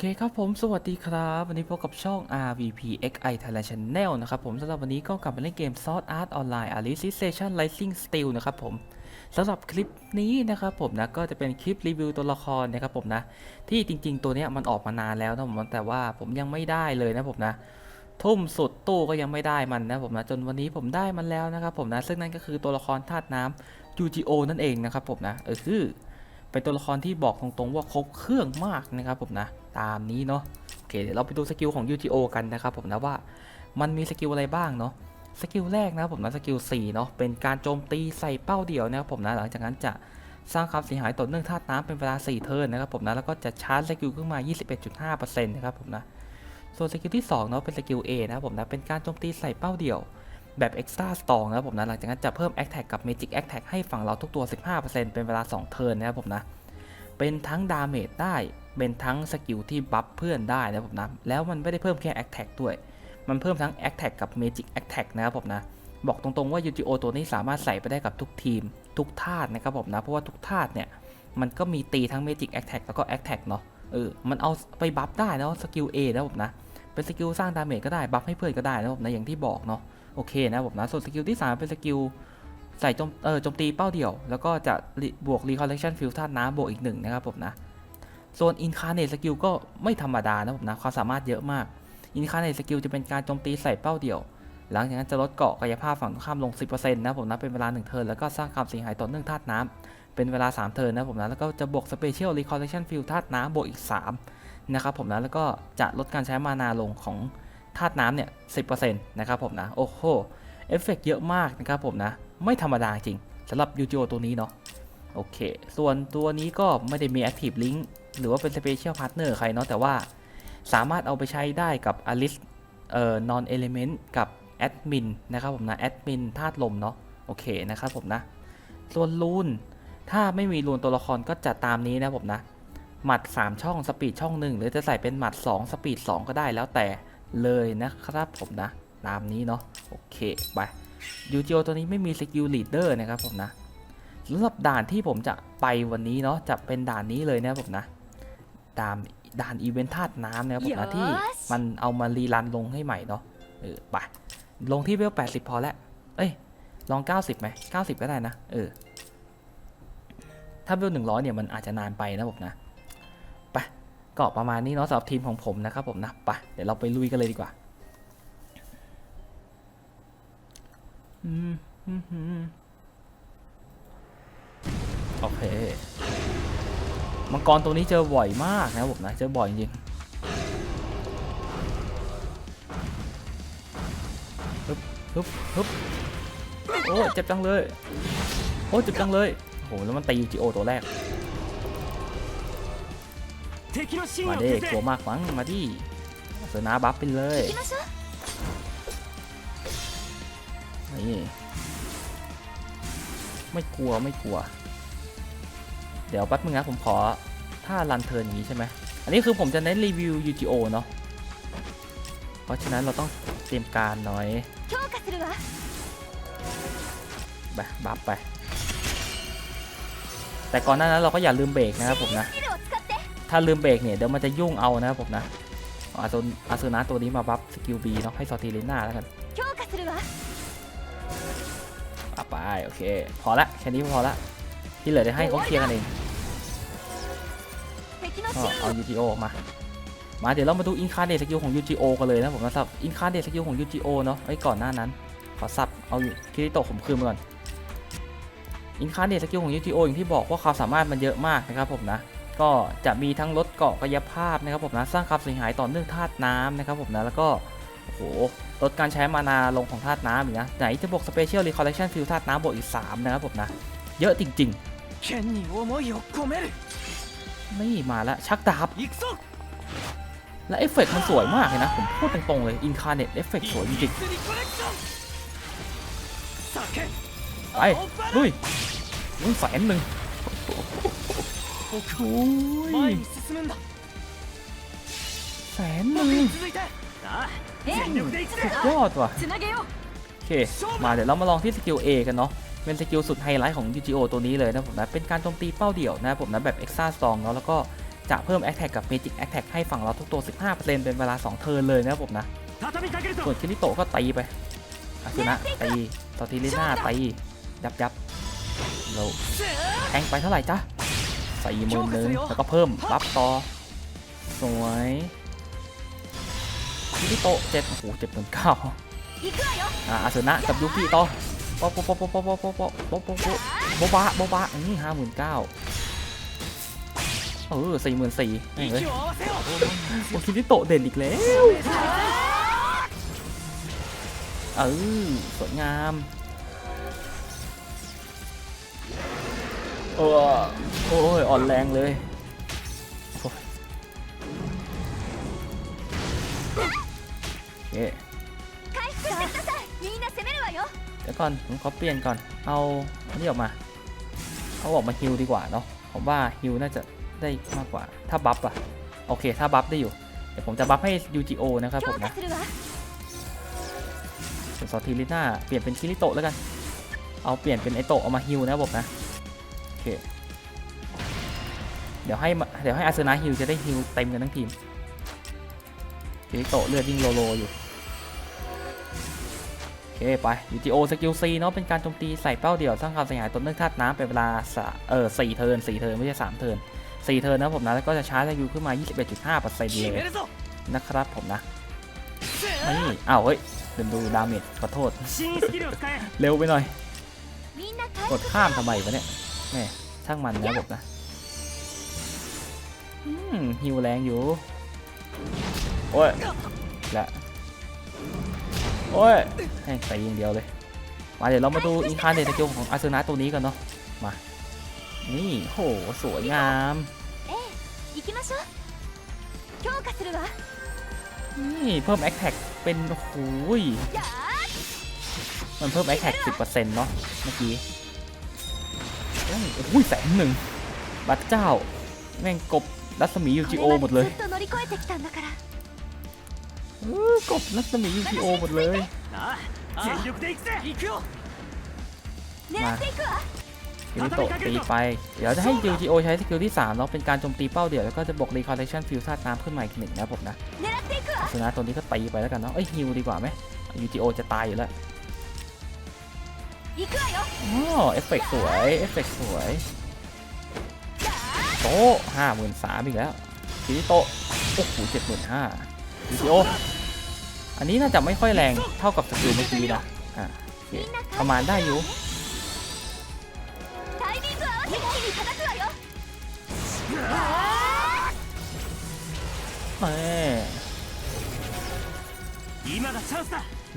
เคครับผมสวัสดีครับ วันนี้พบกับช่อง RVPXI Thailand Channel นะครับผมสำหรับวันนี้ก็กลับมาเล่นเกม Sword Art Online Alicization Rising Steel นะครับผมสำหรับคลิปนี้นะครับผมนะก็จะเป็นคลิปรีวิวตัวละครนะครับผมนะ ที่จริง ๆ ตัวนี้มันออกมานานแล้วนะผมแต่ว่าผมยังไม่ได้เลยนะผมนะ ทุ่มสุดตู้ก็ยังไม่ได้มันนะผมนะจนวันนี้ผมได้มันแล้วนะครับผมนะซึ่งนั่นก็คือตัวละครธาตุน้ำ UGO นั่นเองนะครับผมนะเออคือ เป็นตัวละครที่บอกตรงๆว่าครบเครื่องมากนะครับผมนะ ตามนี้เนาะโอเคเดี๋ยวเราไปดูสกิลของ UGO กันนะครับผมนะว่ามันมีสกิลอะไรบ้างเนาะสกิลแรกนะครับผมนะสกิล4เนาะเป็นการโจมตีใส่เป้าเดียวนะครับผมนะหลังจากนั้นจะสร้างความเสียหายต่อเนื่องธาตุน้ำเป็นเวลา 4 เทิร์นนะครับผมนะแล้วก็จะชาร์จสกิลขึ้นมา 21.5%นะครับผมนะส่วนสกิลที่2เนาะเป็นสกิล A นะครับผมนะเป็นการโจมตีใส่เป้าเดียว แบบ Extra Strong นะครับผมนะหลังจากนั้นจะเพิ่ม Attack กับ Magic Attack ให้ฝั่งเราทุกตัว 15%เป็นเวลา 2 เทิร์นนะครับผมนะเป็นทั้งดาเมจได้ เป็นทั้งสกิลที่บัฟเพื่อนได้นะครับผมนะแล้วมันไม่ได้เพิ่มแค่ Attack ด้วย มันเพิ่มทั้ง Attack กับ Magic Attack นะครับผมนะบอกตรงๆว่า UGO ตัวนี้สามารถใส่ไปได้กับทุกทีม ทุกธาตุนะครับผมนะเพราะว่าทุกธาตุเนี่ยมันก็มีตีทั้ง Magic Attack แล้วก็ Attack เนาะเออมันเอาไปบัฟได้นะสกิล A นะครับผมนะเป็นสกิลสร้างดาเมจก็ได้บัฟให้เพื่อนก็ได้นะผมนะอย่างที่บอกเนาะ โอเคนะผมนะส่วนสกิลที่ 3 เป็นสกิลใส่โจมเออโจมตีเป้าเดี่ยว แล้วก็จะริบวก Recollection Field ธาตุน้ำบวกอีกหนึ่งนะครับผมนะส่วน Incarnate Skill ก็ไม่ธรรมดานะผมนะความสามารถเยอะมาก Incarnate Skill จะเป็นการโจมตีใส่เป้าเดี่ยว หลังจากนั้นจะลดเกาะกายภาพฝั่งตรงข้ามลง 10%นะผมนะเป็นเวลา 1 เทิร์นแล้วก็สร้างความเสียหายต่อเนื่องธาตุน้ำเป็นเวลา 3 เทิร์นนะผมนะแล้วก็จะบวก Special Recollection Field ธาตุน้ำบวกอีก 3 นะครับผมนะแล้วก็จะลดการใช้มานาลงของ ธาตุน้ำเนี่ย10%นะครับผมนะโอ้โหเอฟเฟกต์เยอะมากนะครับผมนะ ไม่ธรรมดาจริงสำหรับยู o ตัวนี้เนาะโอเค ส่วนตัวนี้ก็ไม่ได้มี Active Link หรือว่าเป็น Special Partner ใครเนาะแต่ว่าสามารถเอาไปใช้ได้กับ Alice เอ่อ Non Element กับ Admin นะครับผมนะ Admin ธาตุลมเนาะโอเคนะครับผมนะ ส่วนรูน ถ้าไม่มีรูนตัวละครก็จะตามนี้นะผมนะ หมัด 3 ช่องสปีดช่องหนึ่งหรือจะใส่เป็นหมัด 2 สปีด 2 ก็ได้แล้วแต่ เลยนะครับผมนะ ตามนี้เนาะโอเคไปยูจิโอตัวนี้ไม่มีสกิลลีดเดอร์นะครับผมนะสำหรับด่านที่ผมจะไปวันนี้เนาะจะเป็นด่านนี้เลยนะครับผมนะด่านด่านอีเวนต์ธาตุน้ำนะครับผมนะที่มันเอามารีรันลงให้ใหม่เนาะเออไปลงที่เวล80 พอแล้วเอ้ยลอง 90ไหม90 ก็ได้นะเออถ้าเวล100เนี่ยมันอาจจะนานไปนะผมนะไป ก็ประมาณนี้เนาะสำหรับทีมของผมนะครับผมนะไปเดี๋ยวเราไปลุยกันเลยดีกว่าโอเคมังกรตัวนี้เจอบ่อยมากนะผมนะเจอบ่อยจริงฮึบฮึบฮึบโอ้เจ็บจังเลย โอ้เจ็บจังเลยโหแล้วมันตียูจีโอตัวแรก มาเด้กลัวมากฟังมาดิเสนาบัฟไปเลยนี่ไม่กลัวไม่กลัว เดี๋ยวแป๊บมึงนะผมขอถ้ารันเทิร์นอย่างนี้ใช่ไหมอันนี้คือผมจะเน้นรีวิว UGO เนาะเพราะฉะนั้นเราต้องเตรียมการหน่อยไปบัฟไป แต่ก่อนหน้านั้นเราก็อย่าลืมเบรกนะครับผมนะ ถ้าลืมเบรกเนี่ยเดี๋ยวมันจะยุ่งเอานะครับผมนะอาโซนอาโซนาตัวนี้มาบัฟสกิลบีเนาะให้สอตีเลน่าแล้วกันไปโอเค พอละแค่นี้พอละที่เหลือจะให้เขาเคลียร์กันเองเอายูจีโอมา มาเดี๋ยวเรามาดูอินคาเดสกิลของยูจีโอกันเลยนะผมนะครับอินคาเดสกิลของยูจีโอเนาะไอ้ก่อนหน้านั้น ขอสับเอาคิริโตะขมคืนมาก่อนอินคาเดสกิลของยูจีโออย่างที่บอกว่าความสามารถมันเยอะมากนะครับผมนะ ก็จะมีทั้งรถเกาะกายภาพนะครับผมนะสร้างความเสียหายต่อเนื่องธาตุน้ำนะครับผมนะแล้วก็โอ้โหลดการใช้มานาลงของธาตุน้ำอีกนะไหนจะบวกสเปเชียลรีคอลเลคชั่นฟิลธาตุน้ำบวกอีก 3 นะครับผมนะ เยอะจริงๆนี่มาละชักดาบและเอฟเฟกมันสวยมากเลยนะ ผมพูดตรงๆเลยอินคาร์เนตเอฟเฟกสวยจริงๆไปลุยมึงแสนหนึ่ง โอ้ยแสนหนึ่งสุดยอดว่ะโอเค มาเดี๋ยวเรามาลองที่สกิล A กันเนาะเป็นสกิลสุดไฮไลท์ของ UGO ตัวนี้เลยนะผมนะ เป็นการโจมตีเป้าเดี่ยวนะผมนะ แบบ Extra Strong เนาะแล้วก็จะเพิ่ม Attack กับ Magic Attack ให้ฝั่งเราทุกตัว 15%เป็นเวลา 2 เทิร์นเลยนะผมนะ ส่วนคิริโตะก็ตีไปอาซุนะตีตอทีลิน่าตียับยับเราแทงไปเท่าไหร่จ้ะ ใส่มือหนึ่งแล้วก็เพิ่มรับต่อ สวยยูกิโตเจ็ดโอ้โหเจ็ดหมื่นเก้าอ่าอาสุนะกับยูกิโตโป๊ะปป๊ะปป๊ะปป๊ะปป๊ะปป๊ะปป๊ะโป๊ะโป๊ะโบ๊ะโบ๊ะอปนนี้ห้าหมื่นเก้าเออสี่หมื่นสี่เฮ้ยโอ้คิริโตเด่นอีกแล้วเออสวยงาม โอ้โอ้ยอ่อนแรงเลยเนี่ยเดี๋ยวก่อนผมขอเปลี่ยนก่อน เอาอันนี้ออกมา เอาออกมาฮิวดีกว่าเนาะ ผมว่าฮิวน่าจะได้มากกว่า ถ้าบัฟอะโอเค ถ้าบัฟได้อยู่ เดี๋ยวผมจะบัฟให้ UGO นะครับผมนะส่วอทีลิต้าเปลี่ยนเป็นคิริโตะแล้วกัน เอาเปลี่ยนเป็นไอโตะเอามาฮิวนะผมนะ เค เดี๋ยวให้เดี๋ยวให้อาเซนาฮิลจะได้ฮิลเต็มกันทั้งทีมเจโตเลือดยิ่งโลโลอยู่โอเคไปยูจิโอสกิลซีเนาะเป็นการโจมตีใส่เป้าเดี่ยวสร้างความเสียหายต้นเนื่องธาตุน้ำเป็นเวลาเออสี่เทิร์นสี่เทิร์นไม่ใช่สามเทิร์นสี่เทิร์นนะผมนะแล้วก็จะชาร์จสกิลขึ้นมา 21.5%เลยนะครับผมนะนี่อ้าวเฮ้ยลืมดูดาเมจขอโทษ เร็วไปหน่อย กดข้ามทำไมวะเนี่ย นี่ช่างมันนะผมนะฮิวแรงอยู่ โอ้ยละโอ้ยแม่งใส่ยิงเดียวเลย มาเดี๋ยวเรามาดูอินคาร์เนตสกิของอาเซูนาตัวนี้กันเนาะ มา นี่โห สวยงามนี่เพิ่มแอคแท็กเป็นโอ้ยมันเพิ่มแอคแท็กสิบเปอร์เซ็นต์เนาะเมื่อกี้ โอ้ยแสงหนึ่งบัตรเจ้า แม่งกบรัศมียูจิโอหมดเลยกบรัศมียูจิโอหมดเลย มาคิริโตตีไป เดี๋ยวจะให้ยูจิโอใช้สกิลที่3เราเป็นการโจมตีเป้าเดี่ยวแล้วก็จะบอกรีคอร์เดชั่นฟิวซ่าตามขึ้นใหม่อีกหนึ่งนะผมนะชนะตัวนี้ก็ตีไปแล้วกันเนาะเอ้ยฮิวดีกว่าไหมยูจิโอจะตายอยู่แล้ว อ๋อเอฟเฟกสวยเอฟเฟกสวยโต๊ะห้าหมื่นสามอีกแล้วทีนี้โต๊ะโอ้โหเจ็ดหมื่นห้าวิดีโออันนี้น่าจะไม่ค่อยแรงเท่ากับสกิลเมื่อกี้นะอ่าประมาณได้อยู่เอ้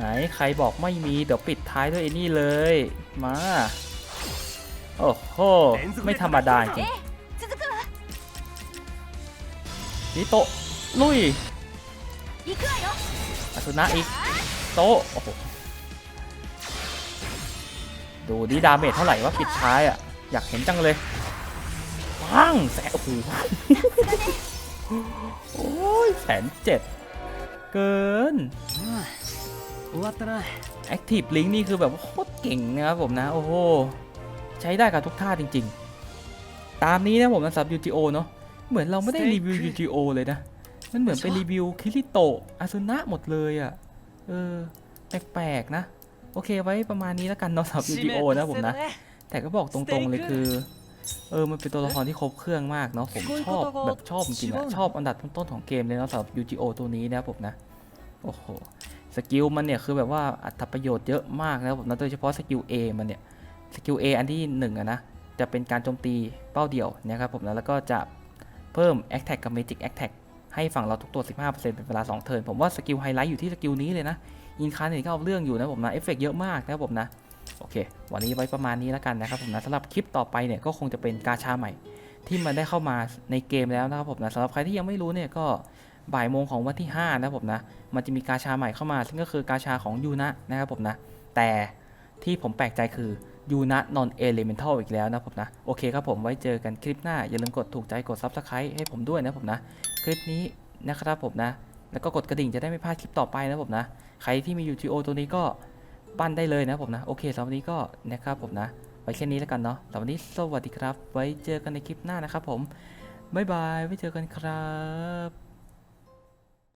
ไหนใครบอกไม่มี เดี๋ยวปิดท้ายด้วยไอ้นี่เลย มา โอ้โห ไม่ธรรมดาจริงนี่โตลุยอาสุนะอีก โตโอ้ดูดีดาเมจเท่าไหร่ว่าปิดท้ายอะ อยากเห็นจังเลยว้งแสนโอ้โหโอ้ยแสนเจ็ดเกิน วัตนะแอคทีฟลิงนี่คือแบบโคตรเก่งนะครับผมนะ โอ้โห ใช้ได้กับทุกท่าจริง ๆ ตามนี้นะผมนะสับยูจีโอเนาะเหมือนเราไม่ได้รีวิวยูจีโอเลยนะ มันเหมือนไปรีวิวคิริโตะอาซุนะหมดเลยอะ เออ แปลกๆนะ โอเคไว้ประมาณนี้แล้วกันเนาะสับยูจีโอนะผมนะ แต่ก็บอกตรงๆเลยคือเออ มันเป็นตัวละครที่ครบเครื่องมากเนาะ ผมชอบแบบชอบจริงๆชอบอันดับต้นๆของเกมเลยเนาะสำหรับ UGO ตัวนี้นะครับผมนะ โอ้โห สกิลมันเนี่ยคือแบบว่าอัตประโยชน์เยอะมากนะครับผมนะโดยเฉพาะสกิล A มันเนี่ยสกิล A อันที่1อะนะจะเป็นการโจมตีเป้าเดี่ยวนะครับผมนะแล้วก็จะเพิ่ม Attack กับ Magic Attack ให้ฝั่งเราทุกตัว 15%เป็นเวลา 2 เทิร์น ผมว่าสกิลไฮไลท์อยู่ที่สกิลนี้เลยนะ อินคาร์เนี่ยก็เอาเรื่องอยู่นะผมนะ เอฟเฟกเยอะมากนะครับผมนะ โอเค วันนี้ไว้ประมาณนี้แล้วกันนะครับผมนะสำหรับคลิปต่อไปเนี่ยก็คงจะเป็นกาชาใหม่ ที่มันได้เข้ามาในเกมแล้วนะครับผมนะสำหรับใครที่ยังไม่รู้เนี่ยก็ บ่ายโมงของวันที่ 5 นะผมนะ มันจะมีกาชาใหม่เข้ามา ซึ่งก็คือกาชาของยูนะนะครับผมนะ แต่ที่ผมแปลกใจคือยูนะนอนเอลิเมนทัลอีกแล้วนะผมนะ โอเคครับผมไว้เจอกันคลิปหน้า อย่าลืมกดถูกใจกด Subscribe ให้ผมด้วยนะผมนะ คลิปนี้นะครับผมนะ แล้วก็กดกระดิ่งจะได้ไม่พลาดคลิปต่อไปนะผมนะ ใครที่มี UGO ตัวนี้ก็ปั้นได้เลยนะผมนะ โอเคสำหรับวันนี้ก็นะครับผมนะ ไว้แค่นี้แล้วกันเนาะสำหรับวันนี้สวัสดีครับ ไว้เจอกันในคลิปหน้านะครับผมบ๊ายบาย ไว้เจอกันครับ